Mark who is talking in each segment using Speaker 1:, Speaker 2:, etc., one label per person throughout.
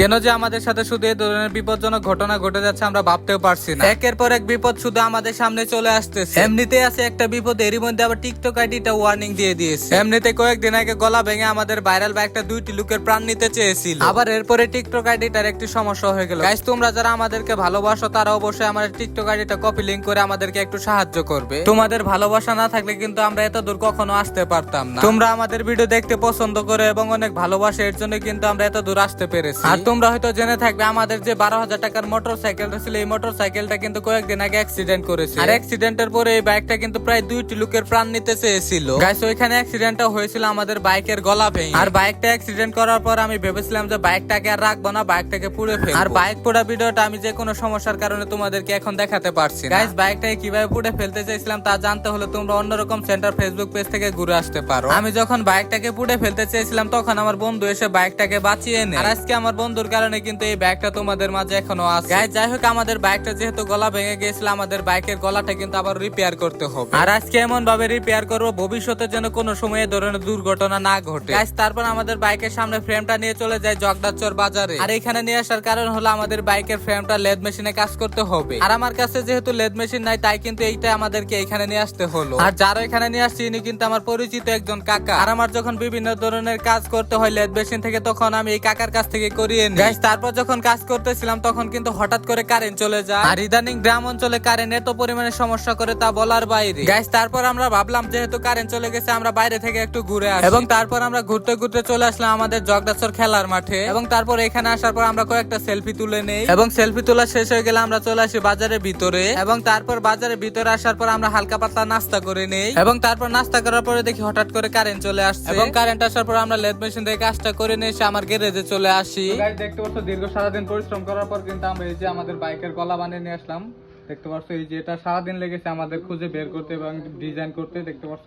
Speaker 1: কেন যে আমাদের সাথে শুধু এই ধরনের বিপজ্জনক ঘটনা ঘটে যাচ্ছে আমরা ভাবতেও পারছি না। একের পর এক বিপদ শুধু আমাদের সামনে চলে আসতেছে। এমনিতে আছে একটা বিপদ এরই মধ্যে আবার টিকটক আইডিটা ওয়ার্নিং দিয়ে দিয়েছে। এমনিতে কয়েকদিন আগে গলা ভেঙে আমাদের ভাইরাল বা একটা দুইটি লোকের প্রাণ নিতে চেয়েছিল। আবার এরপরে টিকটক আইডিটার একটি সমস্যা হয়ে গেল। গাইস তোমরা যারা আমাদেরকে ভালোবাসো তারা অবশ্যই আমাদের টিকটক আইডিটা কপি লিংক করে আমাদেরকে একটু সাহায্য করবে। তোমাদের ভালোবাসা না থাকলে কিন্তু আমরা এত দূর কখনো আসতে পারতাম না। তোমরা আমাদের ভিডিও দেখতে পছন্দ করো এবং অনেক ভালোবাসে এর জন্য কিন্তু আমরা এত দূর আসতে পেরেছি। আর তোমরা হয়তো জেনে থাকবে, আমাদের যে বারো হাজার টাকার মোটর সাইকেলটা ছিল, এই মোটর সাইকেলটা কিন্তু কয়েকদিন আগে অ্যাক্সিডেন্ট করেছে। আর অ্যাক্সিডেন্টের পরে এই বাইকটা কিন্তু প্রায় দুইটি লোকের প্রাণ নিতে চেয়েছিল। ওইখানে অ্যাক্সিডেন্টটা হয়েছিল আমাদের বাইকের গলা ভেঙে। আর বাইকটা অ্যাক্সিডেন্ট করার পর আমি ভেবেছিলাম যে বাইকটাকে আর রাখব না বাইকটাকে পুড়ে ফেলব। আর বাইক পোড়া ভিডিওটা আমি যে কোনো সমস্যার কারণে তোমাদেরকে এখন দেখাতে পারছি গাইস বাইকটাকে কীভাবে পুড়ে ফেলতে চাইছিলাম তা জানতে হলে তোমরা অন্যরকম সেন্টার ফেসবুক পেজ থেকে ঘুরে আসতে পারো। আমি যখন বাইকটাকে পুড়ে ফেলতে চেয়েছিলাম, তখন আমার বন্ধু এসে বাইকটাকে বাঁচিয়ে নেয়। আর আজকে আমার বন্ধুর কারণে কিন্তু এই ব্যাগটা তোমাদের মাঝে এখনও আছে। গাইস যাই হোক, আমাদের বাইকটা যেহেতু গলা ভেঙে গিয়েছিল, আমাদের বাইকের গলাটা কিন্তু আবার রিপেয়ার করতে হবে। আর আজকে এমন ভাবে রিপেয়ার করব ভবিষ্যতে যেন কোনো সময় এ ধরনের দুর্ঘটনা না ঘটে। গাইস তারপর আমাদের বাইকের সামনে ফ্রেমটা নিয়ে চলে যায় জগদাচর বাজারে। আর এখানে নিয়ে আসার কারণ হলো আমাদের বাইকের ফ্রেমটা লেদ মেশিনে কাজ করতে হবে। আর আমার কাছে যেহেতু লেদ মেশিন নাই, তাই কিন্তু এইটা আমাদেরকে এখানে নিয়ে আসতে হলো। আর যারা এখানে নিয়ে আসছে, ইনি কিন্তু আমার পরিচিত একজন কাকা। আর আমার যখন বিভিন্ন ধরনের কাজ করতে হয় লেদ মেশিন থেকে, তখন আমি এই কাকার কাছ থেকে করিয়ে গাইস তারপর যখন কাজ করতেছিলাম তখন কিন্তু হঠাৎ করে কারেন্ট চলে যায়। আর ইদানিং গ্রাম অঞ্চলে কারেন্ট এত পরিমাণে সমস্যা করে তা বলার বাইরে। গাইস তারপর আমরা ভাবলাম যেহেতু কারেন্ট চলে গেছে আমরা বাইরে থেকে একটু ঘুরে আসি। এবং তারপর আমরা ঘুরতে ঘুরতে চলে আসলাম আমাদের জগদাসর খেলার মাঠে। এবং তারপর এখানে আসার পর আমরা কয়েকটা সেলফি তুলে নেই। এবং সেলফি তোলা শেষ হয়ে গেলে আমরা চলে আসি বাজারের ভিতরে। এবং তারপর বাজারের ভিতরে আসার পর আমরা হালকা পাতলা নাস্তা করে নেই। এবং তারপর নাস্তা করার পরে দেখি হঠাৎ করে কারেন্ট চলে আসছে। এবং কারেন্ট আসার পর আমরা লেদ মেশিন থেকে কাজটা করে নিয়ে এসে আমার গ্যারেজে চলে আসি। দেখতে পাচ্ছ, দীর্ঘ সারাদিন পরিশ্রম করার পর কিন্তু আমরা এই যে আমাদের বাইকের গলা বানিয়ে নিয়ে আসলাম। দেখতে পাচ্ছ, এই যে এটা সারাদিন লেগেছে আমাদের খুঁজে বের করতে এবং ডিজাইন করতে, দেখতে পাচ্ছ।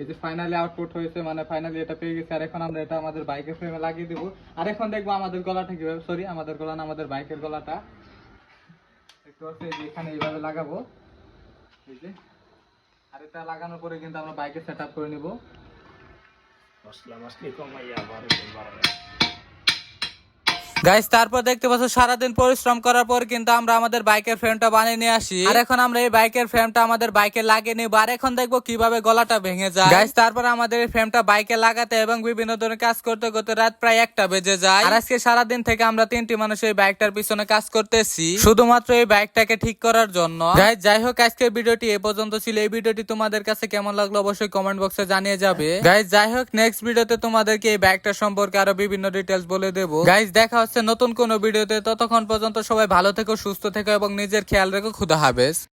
Speaker 1: এই যে ফাইনালি আউটপুট হয়েছে মানে ফাইনালি এটা পেয়ে গেছে। আর এখন আমরা এটা আমাদের বাইকের ফ্রেমে লাগিয়ে দেবো। আর এখন দেখব আমাদের গলাটা কীভাবে সরি আমাদের গলা না, আমাদের বাইকের গলাটা। দেখতে পাচ্ছ, এই যে এখানে এইভাবে লাগাবো। এই যে, আর এটা লাগানোর পরে কিন্তু আমরা বাইকে সেট আপ করে নিব।
Speaker 2: মশলা মশলি কমাইয়া
Speaker 1: গাইস তারপর দেখতে পাচ্ছ সারাদিন পরিশ্রম করার পর কিন্তু আমরা আমাদের বাইকের ফ্রেমটা বানিয়ে নিয়ে আসি। আর এখন আমরা এই বাইকের ফ্রেমটা আমাদের বাইকে লাগিয়ে নিব। আর এখন দেখব কীভাবে গলাটা ভেঙে যায়। গাইস তারপর আমাদের এই ফ্রেমটা বাইকে লাগাতে এবং বিভিন্ন ধরনের কাজ করতে করতে রাত প্রায় একটা বেজে যায়। আর আজকে সারাদিন থেকে আমরা তিনটি মানুষ এই বাইকটার পিছনে কাজ করতেছি। শুধুমাত্র এই বাইকটাকে ঠিক করার জন্য। গাইস যাই হোক আজকের ভিডিওটি এ পর্যন্ত ছিল। এই ভিডিওটি তোমাদের কাছে কেমন লাগল অবশ্যই কমেন্ট বক্সে জানিয়ে যাবে। গাইস যাই হোক নেক্সট ভিডিওতে তোমাদেরকে এই বাইকটা সম্পর্কে আরও বিভিন্ন ডিটেলস বলে দেবো। গাইস দেখা হচ্ছে নতুন কোনো ভিডিওতে, ততক্ষণ পর্যন্ত সবাই ভালো থেকো, সুস্থ থেকো এবং নিজের খেয়াল রেখো। খুদা হাফেজ।